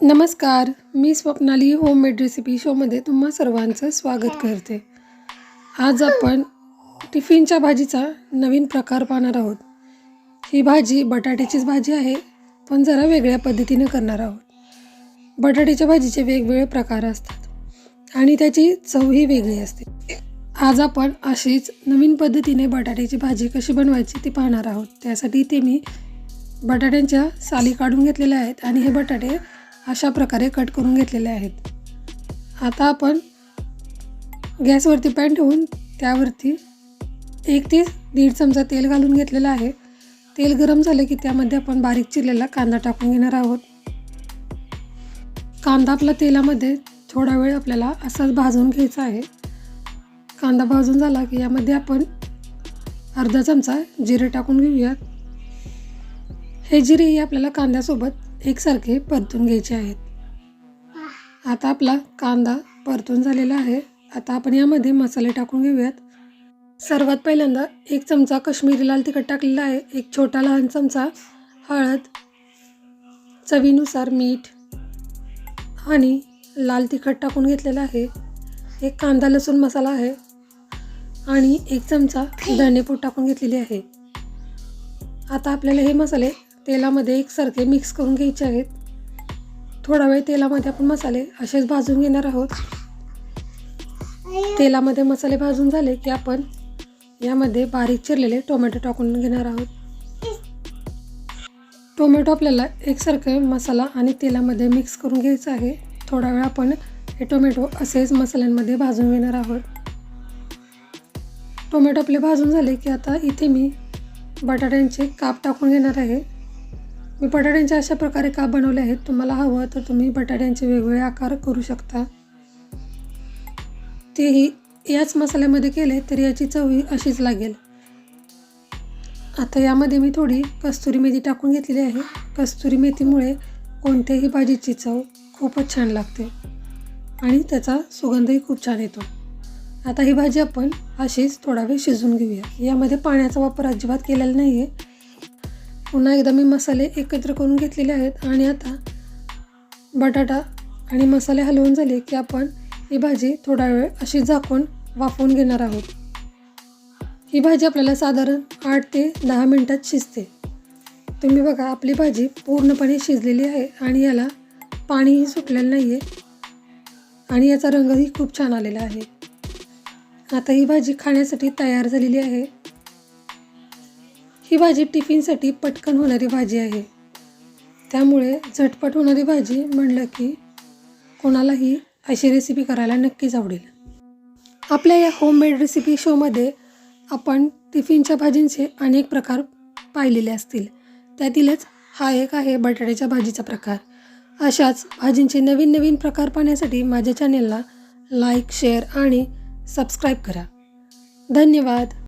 नमस्कार मी Swapnali homemade recipe शोमध्ये तुम्हा सर्वांचं स्वागत करते. आज आपण टिफिनच्या भाजीचा नवीन प्रकार पाहणार आहोत. ही भाजी बटाट्याचीच भाजी आहे पण जरा वेगळ्या पद्धतीने करणार आहोत. बटाट्याच्या भाजीचे वेगवेगळे प्रकार असतात आणि त्याची चवही वेगळी असते. आज आपण अशीच नवीन पद्धतीने बटाट्याची भाजी कशी बनवायची ती पाहणार आहोत. त्यासाठी ते मी बटाट्यांच्या साली काढून घेतलेल्या आहेत आणि हे बटाटे अशा प्रकारे कट करून घेतलेले आहेत. आता आपण गॅसवरती पॅन ठेवून त्यावरती एक ते दीड चमचा तेल घालून घेतलेलं आहे. तेल गरम झालं की त्यामध्ये आपण बारीक चिरलेला कांदा टाकून घेणार आहोत. कांदा आपला तेलामध्ये थोडा वेळ आपल्याला असाच भाजून घ्यायचा आहे. कांदा भाजून झाला की यामध्ये आपण अर्धा चमचा जिरे टाकून घेऊयात. हे जिरेही आपल्याला कांद्यासोबत एकसारखे परतून घ्यायचे आहेत. आता आपला कांदा परतून झालेला आहे. आता आपण यामध्ये मसाले टाकून घेऊयात. सर्वात पहिल्यांदा एक चमचा कश्मीरी लाल तिखट टाकलेला आहे. एक छोटा लहान चमचा हळद चवीनुसार मीठ आणि लाल तिखट टाकून घेतलेला आहे. एक कांदा लसूण मसाला आहे आणि एक चमचा धनेपूड टाकून घेतलेली आहे. आता आपल्याला हे मसाले तेलामध्ये एकसारखे मिक्स करून घ्यायचे आहेत. थोडा वेळ तेलामध्ये आपण मसाले असेच भाजून घेणार आहोत. तेलामध्ये मसाले भाजून झाले की आपण यामध्ये बारीक चिरलेले टोमॅटो टाकून घेणार आहोत. टोमॅटो आपल्याला एकसारखं मसाला आणि तेलामध्ये मिक्स करून घ्यायचं आहे. थोडा वेळ आपण हे टोमॅटो असेच मसाल्यांमध्ये भाजून घेणार आहोत. टोमॅटो आपले भाजून झाले की आता इथे मी बटाट्यांचे काप टाकून घेणार आहे. मी बटाट्यांचे अशा प्रकारे का बनवले आहेत? तुम्हाला हवं तर तुम्ही बटाट्यांचे वेगवेगळे आकार करू शकता. तेही याच मसाल्यामध्ये केले तर याची चवही अशीच लागेल. आता यामध्ये मी थोडी कस्तुरी मेथी टाकून घेतलेली आहे. कस्तुरी मेथीमुळे कोणत्याही भाजीची चव खूपच छान लागते आणि त्याचा सुगंधही खूप छान येतो. आता ही भाजी आपण अशीच थोडा वेळ शिजून घेऊया. यामध्ये पाण्याचा वापर अजिबात केलेला नाही आहे पुन्हा एकदा मी मसाले एकत्र करून घेतलेले आहेत आणि आता बटाटा आणि मसाले हलवून झाले की आपण ही भाजी थोडा वेळ अशी झाकून वाफवून घेणार आहोत. ही भाजी आपल्याला साधारण आठ ते दहा मिनटात शिजते. तुम्ही बघा आपली भाजी पूर्णपणे शिजलेली आहे आणि याला पाणीही सुटलेलं नाही आहे आणि याचा रंगही खूप छान आलेला आहे. आता ही भाजी खाण्यासाठी तयार झालेली आहे. ही भाजी टिफिनसाठी पटकन होणारी भाजी आहे. त्यामुळे झटपट होणारी भाजी म्हणलं की कोणालाही अशी रेसिपी करायला नक्कीच आवडेल. आपल्या या होममेड रेसिपी शोमध्ये आपण टिफिनच्या भाजींचे अनेक प्रकार पाहिलेले असतील. त्यातीलच हा एक आहे बटाट्याच्या भाजीचा प्रकार. अशाच भाजींचे नवीन नवीन प्रकार पाहण्यासाठी माझ्या चॅनेलला लाईक शेअर आणि सबस्क्राईब करा. धन्यवाद!